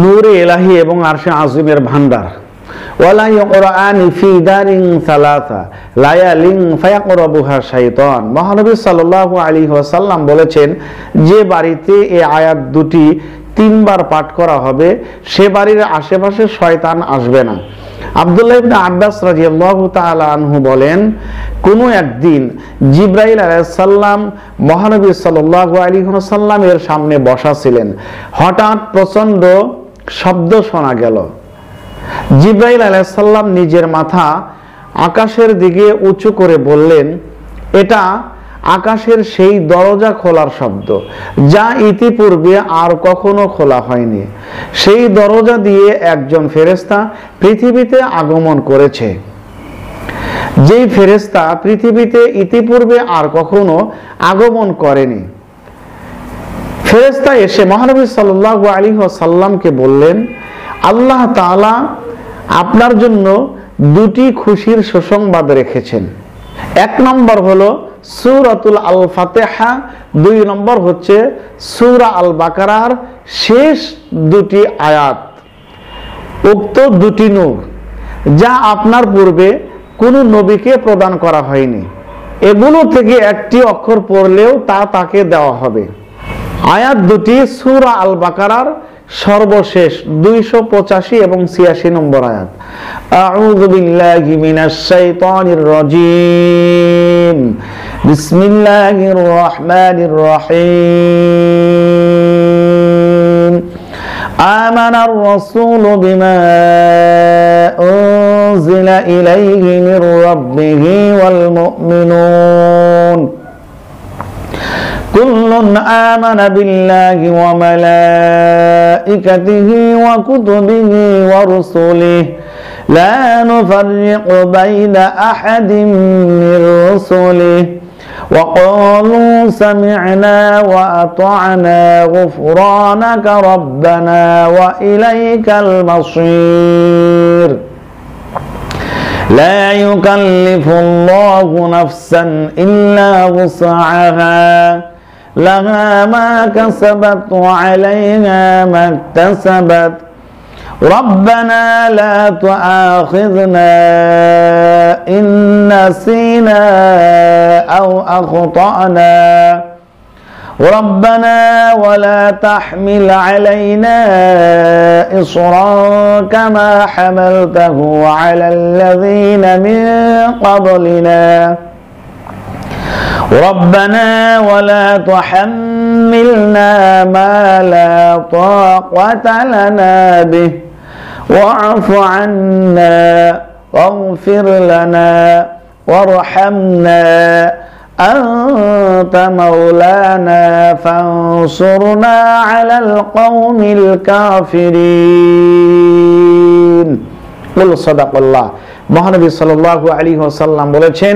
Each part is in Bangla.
নূরে এলাহি এবং আরশে আজিমের ভান্ডার। ওয়ালা ইউকরাআনি ফি দারিন সালাসা, লায়ালিন ফায়াকরাবুহা শাইতান। মহানবী সাল্লাল্লাহু আলাইহি ওয়াসাল্লাম বলেছেন, যে বাড়িতে এই আয়াত দুটি তিনবার পাঠ করা হবে, সে বাড়ির আশেপাশে শয়তান আসবে না। আব্দুল্লাহ ইবনে আব্বাস রাদিয়াল্লাহু তাআলা আনহু বলেন, কোনো একদিন জিব্রাইল আলাইহিসসালাম মহানবী সাল্লাল্লাহু আলাইহি ওয়াসাল্লামের সামনে বসা ছিলেন। হঠাৎ প্রচণ্ড শব্দ শোনা গেল। জিব্রাইল আলাইসাল্লাম নিজের মাথা আকাশের দিকে উঁচু করে বললেন, এটা আকাশের সেই দরজা খোলার শব্দ, যা ইতিপূর্বে আর কখনো খোলা হয়নি। সেই দরজা দিয়ে একজন ফেরেস্তা পৃথিবীতে আগমন করেছে। যেই ফেরেস্তা পৃথিবীতে ইতিপূর্বে আর কখনো আগমন করেনি ফেরেস্তা এসে মহানবী সাল্লাহ আলী সাল্লামকে বললেন, আল্লাহ তাআলা আপনার জন্য দুটি খুশির সুসংবাদ রেখেছেন। এক নম্বর হলো সুরাতুল আল ফাতেহা দুই নম্বর হচ্ছে সুরা আল বাকারার শেষ দুটি আয়াত। উক্ত দুটি নূর, যা আপনার পূর্বে কোনো নবীকে প্রদান করা হয়নি। এগুলো থেকে একটি অক্ষর পড়লেও তা তাকে দেওয়া হবে। আয়াত দুটি সুরা আল বাকারার সর্বশেষ দুইশো পঁচাশি এবং ছিয়াশি নম্বর আয়াত আউযু বিল্লাহি মিনাশ শাইতানির রাজিম বিসমিল্লাহির রহমানির রহিম آمن الرسول بما أنزل إليه من ربه والمؤمنون كل آمن بالله وملائكته وكتبه ورسله لا نفرق بين أحد من رسله وقالوا سمعنا وأطعنا غفرانك ربنا وإليك المصير لا يكلف الله نفسا إلا وسعها لها ما كسبت وعليها ما اكتسبت. ربنا لا تؤاخذنا إن نسينا أو أخطأنا. ربنا ولا تحمل علينا إصرا كما حملته على الذين من قبلنا. ربنا ولا تحملنا ما لا طاقة لنا به. واعف عنا واغفر لنا وارحمنا. أنت مولانا فانصرنا على القوم الكافرين. قل صدق الله. মহানবী সাল্লাল্লাহু আলী সাল্লাম বলেছেন,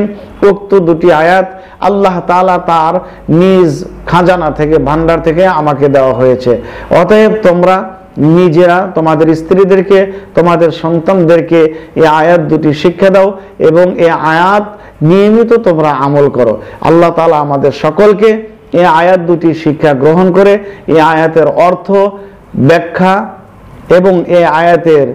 উক্ত দুটি আয়াত আল্লাহ তাআলা তার নিজ খাজানা থেকে ভান্ডার থেকে আমাকে দেওয়া হয়েছে। অতএব তোমরা নিজেরা, তোমাদের স্ত্রীদেরকে, তোমাদের সন্তানদেরকে এই আয়াত দুটি শিক্ষা দাও এবং এই আয়াত নিয়মিত তোমরা আমল করো। আল্লাহ তালা আমাদের সকলকে এই আয়াত দুটি শিক্ষা গ্রহণ করে, এই আয়াতের অর্থ, ব্যাখ্যা এবং এই আয়াতের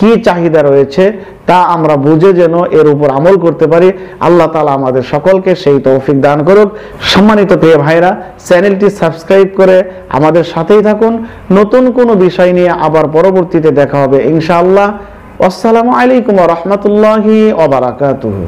কি চাহিদা রয়েছে তা আমরা বুঝে যেন এর উপর আমল করতে পারি। আল্লাহ তালা আমাদের সকলকে সেই তৌফিক দান করুক। সম্মানিত প্রিয় ভাইরা, চ্যানেলটি সাবস্ক্রাইব করে আমাদের সাথেই থাকুন। নতুন কোনো বিষয় নিয়ে আবার পরবর্তীতে দেখা হবে ইনশাআল্লাহ। আসসালামু আলাইকুম রহমতুল্লাহি ওবারাকাতুহু